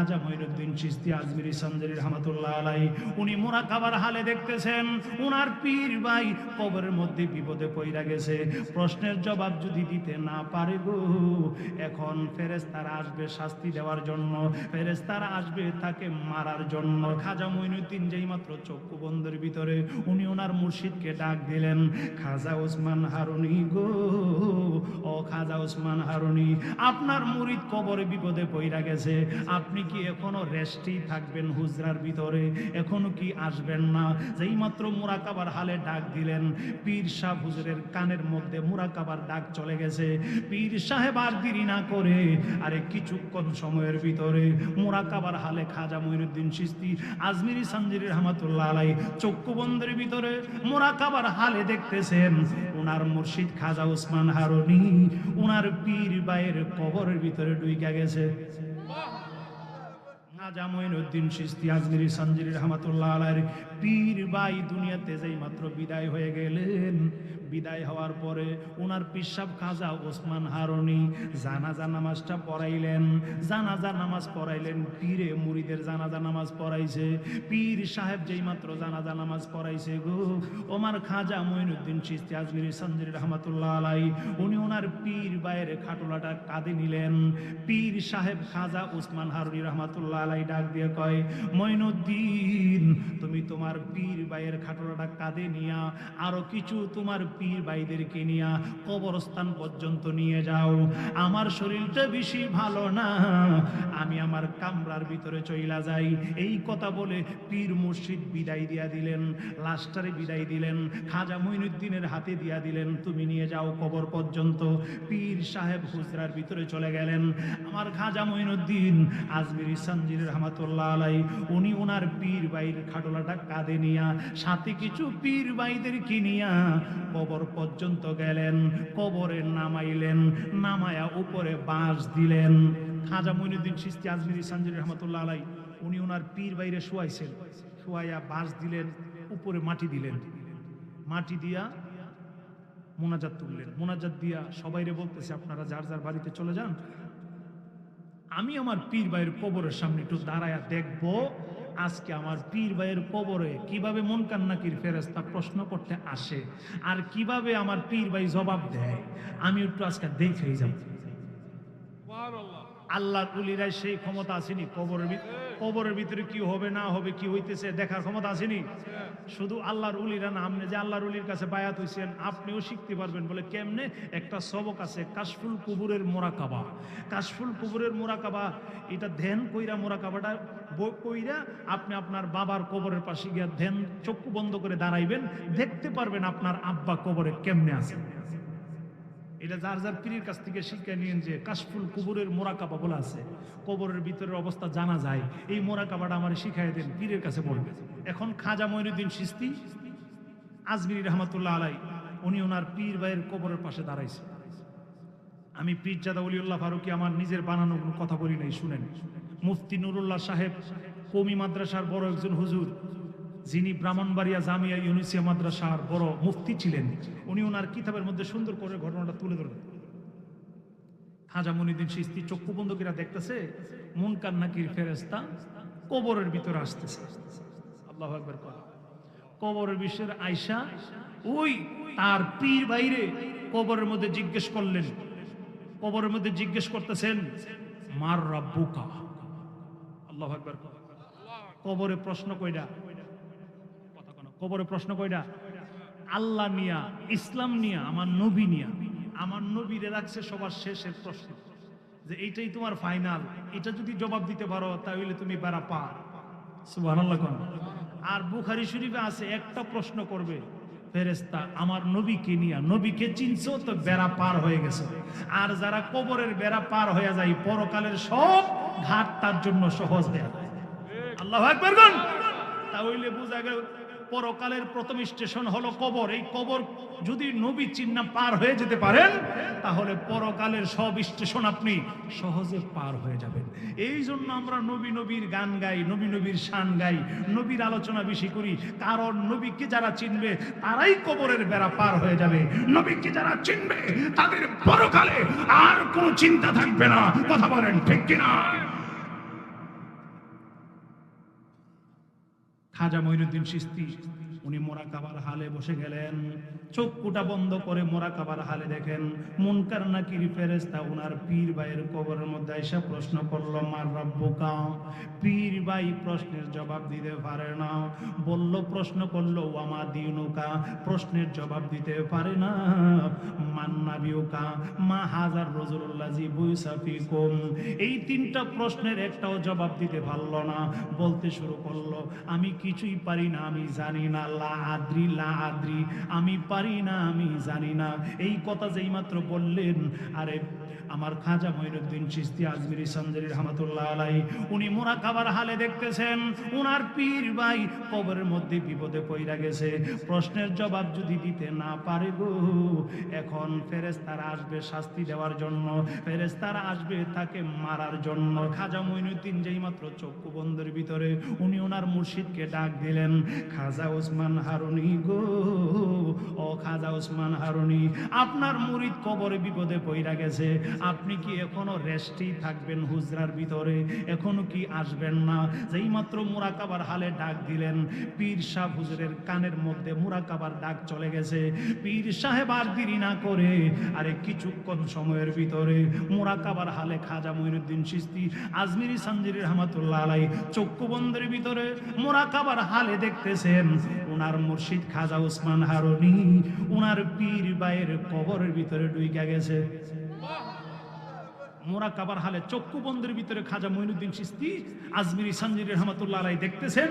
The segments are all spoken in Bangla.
খাজা মঈনুদ্দিন চিস্তি আজমিরি সঞ্জরি রহমতুল্লাহ আলাই উনি মোরাকাবার হালে দেখতেছেন, উনার পীর ভাই কবরের মধ্যে বিপদে পইরা গেছে। প্রশ্নের জবাব যদি দিতে না পারে গো, এখন ফেরেস্তারা আসবে শাস্তি দেওয়ার জন্য ফেরেস্তারা আসবে তাকে মারার জন্য। খাজা মঈনুদ্দিন যেই মাত্র চক্ষু বন্ধের ভিতরে, উনি ওনার মুর্শিদকে ডাক দিলেন, খাজা ওসমান হারুনি গো, ও খাজা ওসমান হারুনি, আপনার মুরিদ কবরে বিপদে পইরা গেছে, আপনি কি এখনও রেস্টেই থাকবেন হুজরার ভিতরে? এখনও কি আসবেন না? যেই মাত্র মুরাকাবার হালে ডাক দিলেন, পীর সাহ হুজুরের কানের মধ্যে মুরাকাবার ডাক চলে গেছে। পীর সাহেব আর দেরি না করে আরে কিছুক্ষণ সময়ের ভিতরে মুরাকাবার হালে খাজা মঈনুদ্দিন সিস্তি, আজমিরি সঞ্জির রহমতুল্লাহ আলাই চক্ষু বন্ধের ভিতরে মুরাকাবার হালে দেখতেছেন ওনার মুর্শিদ খাজা ওসমান হারুনি ওনার পীর বাইয়ের কবরের ভিতরে ডুইকা গেছে। খাজা পীর দুনিয়াতে যেই মাত্র বিদায় হয়ে গেলেন। বিদায় হওয়ার পরে ওনার খাজা ওসমান নামাজটা পড়াইলেন। নামাজ পড়াইলেন, পীরে মুরিদের জানাজা নামাজ পড়াইছে। পীর সাহেব যেই মাত্র জানাজা নামাজ পড়াইছে গো, ওমার খাজা উনি ওনার পীর খাটোলাটা কাঁদে নিলেন। পীর সাহেব খাজা উসমান হারুনি রহমাতুল্লাহ আলাই ডাক দিয়ে কয় মঈনুদ্দিন তুমি তোমার পীর বাইয়ের খাটোলাটা কাঁদে নিয়া, আরও কিছু তোমার পীর বাইদেরকে নিয়া কবরস্থান পর্যন্ত নিয়ে যাও। আমার শরীরটা বেশি ভালো না। আমি আমার কামরার ভিতরে চইলা যাই। এই কথা বলে পীর মুর্শিদ বিদায় দিয়া দিলেন লাস্টারে বিদায় দিলেন, খাজা মঈনুদ্দিনের হাতে দিয়া দিলেন, তুমি নিয়ে যাও কবর পর্যন্ত। পীর সাহেব হুজরার ভিতরে চলে গেলেন। আমার খাজা মঈনুদ্দিন আজমির সঞ্জির রহমাতুল্লাহ আলাই। উনি ওনার পীর বাইর খাটোলাটা কাঁধে নিয়া, সাথে কিছু পীর বাইদের কিনিয়া কবর পর্যন্ত গেলেন, কবরে নামাইলেন, নামায়া উপরে বাঁশ দিলেন। খাজা চিস্তি আজমিরি রহমাতুল্লাহ আলাই, উনি ওনার পীর বাইরে শোয়াইয়া বাঁশ দিলেন, উপরে মাটি দিলেন। মাটি দিয়া মোনাজাত তুললেন। মোনাজাত দিয়া সবাইরে বলতেছে, আপনারা যার যার বাড়িতে চলে যান আমি আমার পীর ভাইয়ের কবরের সামনে একটু দাঁড়ায়া দেখব। আজকে আমার পীর ভাইয়ের কবরে কীভাবে মন কান্নাকির ফেরেস্তা প্রশ্ন করতে আসে আর কীভাবে আমার পীর ভাই জবাব দেয় আমি একটু আজকে দেখেই যাব। আল্লাহ উলিরাই সেই ক্ষমতা আসেনি কবরের কবরের ভিতরে কি হবে না হবে কি হইতেছে দেখার ক্ষমতা আসেনি শুধু আল্লাহর উলিরা না আপনি যে আল্লাহর উলির কাছে বায়াত হয়েছেন আপনিও শিখতে পারবেন বলে কেমনে? একটা সবক আছে, কাশফুল কুবুরের মোরাকাবা। কাশফুল কুবুরের মোরাকাবা, এটা ধ্যান কইরা মোরাকাবাটা কইরা আপনি আপনার বাবার কবরের পাশে গিয়া ধ্যান চক্ষু বন্ধ করে দাঁড়াইবেন, দেখতে পারবেন আপনার আব্বা কবরে কেমনে আছে। এটা যার যার পীরের কাছ থেকে শিক্ষা নিয়েন যে কাশফুল কুবুরের মোরাকাবা বলা আছে। কবরের ভিতরের অবস্থা জানা যায়। এই মোরাকাবাটা আমার শিখাই দেন, পীরের কাছে বলবে। এখন খাজা মঈনুদ্দিন সিস্তি, আজমির রহমতুল্লাহ আলাই, উনি ওনার পীর ভাইয়ের কবরের পাশে দাঁড়াইছে। আমি পীরজাদা উলিউল্লাহ ফারুকি আমার নিজের বানানো কোনো কথা বলি নাই, শুনেন। মুফতি নুরুল্লাহ সাহেব, কমি মাদ্রাসার বড় একজন হুজুর যিনি ব্রাহ্মণবাড়িয়া জামিয়া ইউনিসিয়া মাদ্রাসার বড় মুফতি ছিলেন, উনি ওনার কিতাবের মধ্যে সুন্দর করে ঘটনাটা তুলে ধরেন খাজা মনিদিন সিস্তি চক্ষু বন্ধ করে দেখতেছে, মন কান্নাকির ফেরেস্তা কবরের ভিতরে আসতেছে। আল্লাহ একবার কর কবরের বিশ্বের আয়সা ওই তার পীর বাইরে কবরের মধ্যে জিজ্ঞেস করলেন। কবরের মধ্যে জিজ্ঞেস করতেছেন, মার রাব্বুকা? আল্লাহ একবার কবরে প্রশ্ন কথা কোনো কবরে প্রশ্ন কইডা আল্লাহ নিয়া, ইসলাম নিয়া, আমার নবী নিয়া, আমার নবীরে রাখছে সবার শেষের প্রশ্ন যে এইটাই তোমার ফাইনাল এটা যদি জবাব দিতে পারো তাহলে তুমি বেড়া পার। আর বুখারি শরীফে আছে একটা প্রশ্ন করবে ফেরেস্তা আমার নবীকে নিয়া? নবীকে চিনছো? তো বেড়া পার হয়ে গেছে। আর যারা কবরের বেড়া পার হয়ে যায়, পরকালের সব ঘাট তার জন্য সহজ দেয়া। আল্লাহ একবার তাহলে বোঝা গেল পরকালের প্রথম স্টেশন হলো কবর। এই কবর যদি নবী চিহ্ন পার হয়ে যেতে পারেন, তাহলে পরকালের সব স্টেশন আপনি সহজে পার হয়ে যাবেন। এই জন্য আমরা নবী নবীর গান গাই, নবী নবীর শান গাই, নবীর আলোচনা বেশি করি। কারণ নবীকে যারা চিনবে, তারাই কবরের বেড়া পার হয়ে যাবে। নবীকে যারা চিনবে, তাদের পরকালে আর কোনো চিন্তা থাকবে না। কথা বলেন ঠিক কিনা? খাজা মঈনুদ্দিন চিস্তি উনি মোরাকাবার হালে বসে গেলেন। চক্ষুটা বন্ধ করে মোরাকাবার হালে দেখেন। মুনকার নাকির ফেরেস্তা উনার পীর ভাইয়ের কবরের মধ্যে এসে প্রশ্ন করল, মার রব্বুকা পীর ভাই প্রশ্নের জবাব দিতে পারে না। বলল, প্রশ্ন করল ওয়ামা দিনুকা প্রশ্নের জবাব দিতে পারে না। মান্নাবিউকা মা হাজার রজুল্লাহ জি বৈসাফিকুম এই তিনটা প্রশ্নের একটাও জবাব দিতে পারল না। বলতে শুরু করল, আমি কিছুই পারি না, আমি জানি না লা আদ্রি লা আদ্রি। আমি পারি না, আমি জানি না। এই কথা যেই মাত্র বললেন, আরে আমার খাজা মঈনুদ্দিন চিস্তি আজমিরি সঞ্জরি রহমতুল্লাহ আলাই উনি মোরা খাবার হালে দেখতেছেন, উনার পীর ভাই কবরের মধ্যে বিপদে পইরা গেছে। প্রশ্নের জবাব যদি দিতে না পারে গো, এখন ফেরেস্তারা আসবে শাস্তি দেওয়ার জন্য ফেরেস্তারা আসবে তাকে মারার জন্য। খাজা মঈনুদ্দিন যেই মাত্র চক্ষু বন্ধের ভিতরে, উনি ওনার মুর্শিদকে ডাক দিলেন, খাজা ওসমান হারুনি গো, ও খাজা ওসমান হারুনি, আপনার মুরিদ কবরে বিপদে পইরা গেছে আপনি কি এখনও রেস্টেই থাকবেন হুজরার ভিতরে? এখনও কি আসবেন না? যেই মাত্র মুরাকাবার হালে ডাক দিলেন, পীর শাহ হুজুরের কানের মধ্যে মুরাকাবার ডাক চলে গেছে। পীর সাহেব আর দেরি না করে আরে কিছুক্ষণ সময়ের ভিতরে মুরাকাবার হালে খাজা মঈনুদ্দিন চিস্তি আজমিরি সঞ্জির রহমতুল্লাহ আলাই চক্ষু বন্ধের ভিতরে মোরাকাবার হালে দেখতেছেন ওনার মুর্শিদ খাজা উসমান হারুনি ওনার পীর বাইয়ের কবরের ভিতরে ডুইকা গেছে। আল্লাহ মোরা কাবার হালে চক্ষু বন্ধের ভিতরে খাজা মঈনুদ্দিন চিস্তি আজমিরি সঞ্জির রহমতুল্লাহ আলাই দেখতেছেন?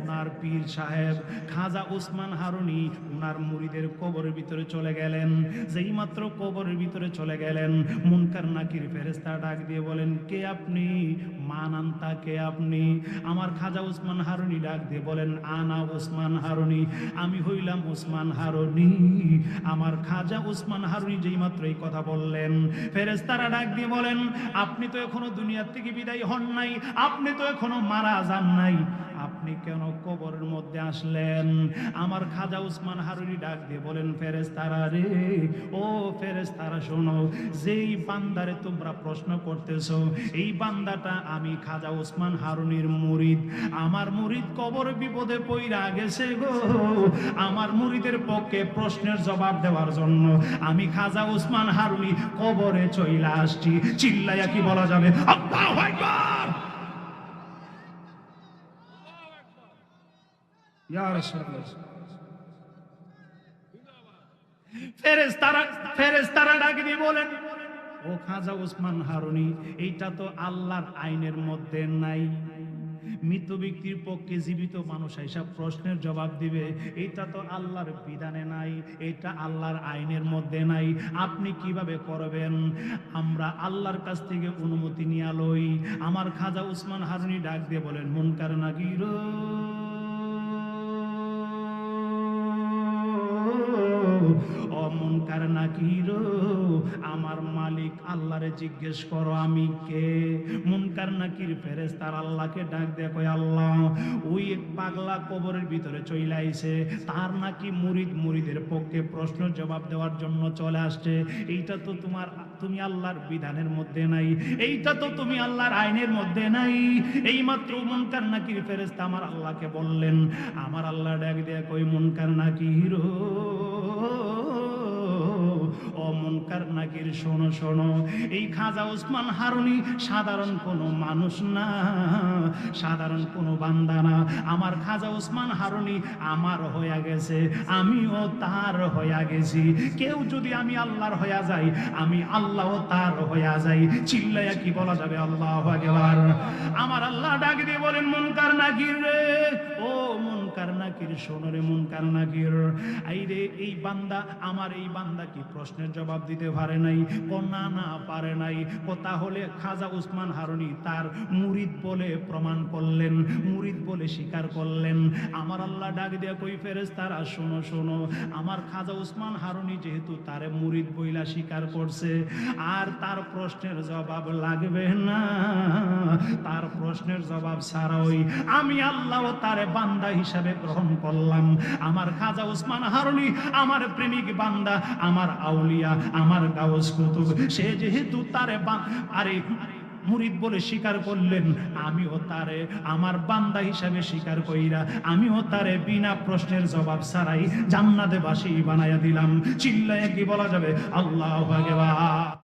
ওনার পীর সাহেব খাজা ওসমান হারুনি ওনার মুরিদের কবরের ভিতরে চলে গেলেন। যেই মাত্র কবরের ভিতরে চলে গেলেন, মুনকার নাকির ফেরেস্তা ডাক দিয়ে বলেন, কে আপনি? মানান্তা কে আপনি? আমার খাজা ওসমান হারুনি ডাক দিয়ে বলেন, আনা ওসমান হারুনি, আমি হইলাম ওসমান হারুনি। আমার খাজা ওসমান হারুনি যেই মাত্র এই কথা বললেন ফেরেস্তারা ডাক দিয়ে বলেন, আপনি তো এখনও দুনিয়ার থেকে বিদায় হন নাই, আপনি তো এখনও মারা যান নাই। আপনি কেন কবরের মধ্যে আসলেন? আমার খাজা উসমান হারুনি ডাক দিয়ে বলেন ফেরেস্তারা রে, ও ফেরেস্তারা শোনো, যেই বান্দারে তোমরা প্রশ্ন করতেছো, এই বান্দাটা আমি খাজা উসমান হারুনির মুরিদ। আমার মুরিদ কবর বিপদে পইরা গেছে গো। আমার মুরিদের পক্ষে প্রশ্নের জবাব দেওয়ার জন্য আমি খাজা উসমান হারুনি কবরে চইলা আসছি। চিল্লাইয়া কি বলা যাবে? আল্লাহু আকবার! ইয়া রাসূলুল্লাহ ফেরেশতারা ফেরেশতারা ডাক দিয়ে বলেন ও খাজা উসমান হারুনি, এইটা তো আল্লাহর আইনের মধ্যে নাই। মৃত ব্যক্তির পক্ষে জীবিত মানুষ এইসব প্রশ্নের জবাব দিবে। এটা তো আল্লাহর বিধানে নাই এটা আল্লাহর আইনের মধ্যে নাই। আপনি কীভাবে করবেন? আমরা আল্লাহর কাছ থেকে অনুমতি নিয়ে লই। আমার খাজা উসমান হারুনি ডাক দিয়ে বলেন মন মুনকার নাকির অমনকার নাকির আমার মালিক আল্লাহরে জিজ্ঞেস করো, আমি কে? মুনকার নাকির ফেরেস তার আল্লাহকে ডাক দেখো আল্লাহ, ওই এক পাগলা কবরের ভিতরে চলে আইছে। তার নাকি মুরিদ মুরিদের পক্ষে প্রশ্ন জবাব দেওয়ার জন্য চলে আসছে। এইটা তো তোমার, তুমি আল্লাহর বিধানের মধ্যে নাই। এইটা তো তুমি আল্লাহর আইনের মধ্যে নাই। এই মাত্র মুনকার নাকির ফেরেস্তা আমার আল্লাহকে বললেন। আমার আল্লাহ ডাক দেয়া কই মুনকার নাকির ও মুনকার নাকির শোনো শোনো। এই খাজা ওসমান হারুনি সাধারণ কোনো মানুষ না, সাধারণ কোনো বান্দা না। আমার খাজা ওসমান হারুনি আমার হইয়া গেছে, আমিও তার হইয়া গেছি। কেউ যদি আমি আল্লাহর হইয়া যাই, আমি আল্লাহ তার হইয়া যাই। চিল্লাইয়া কি বলা যাবে? আল্লাহ আমার আল্লাহ ডাক দিয়ে বলেন, মুনকার নাকির রে। ও মুনকার নাকির শোনো রে মুনকার নাকির এই বান্দা, আমার এই বান্দা কি প্রশ্নের জবাব দিতে পারে নাই ও না না পারে নাই। ও তাহলে খাজা উসমান হারুনি তার মুরিদ বলে প্রমাণ করলেন, মুরিদ বলে স্বীকার করলেন। আমার আল্লাহ ডাক দিয়া কই ফেরেস তারা শোনো শোনো, আমার খাজা উসমান হারুনি যেহেতু তারে মুরিদ বইলা স্বীকার করছে, আর তার প্রশ্নের জবাব লাগবে না। তার প্রশ্নের জবাব ছাড়াই আমি আল্লাহ তারে বান্দা হিসাবে গ্রহণ করলাম। আমার খাজা উসমান হারুনি আমার প্রেমিক বান্দা, আমার আউলিয়া আমার গাউস কুতুব সে যেহেতু তারে আরে, মুরিদ বলে স্বীকার করলেন, আমিও তারে, আমার বান্দা হিসাবে স্বীকার কইরা আমিও তারে বিনা প্রশ্নের জবাব ছাড়াই জান্নাতে বাসি বানাইয়া দিলাম। চিল্লায় কি বলা যাবে? আল্লাহ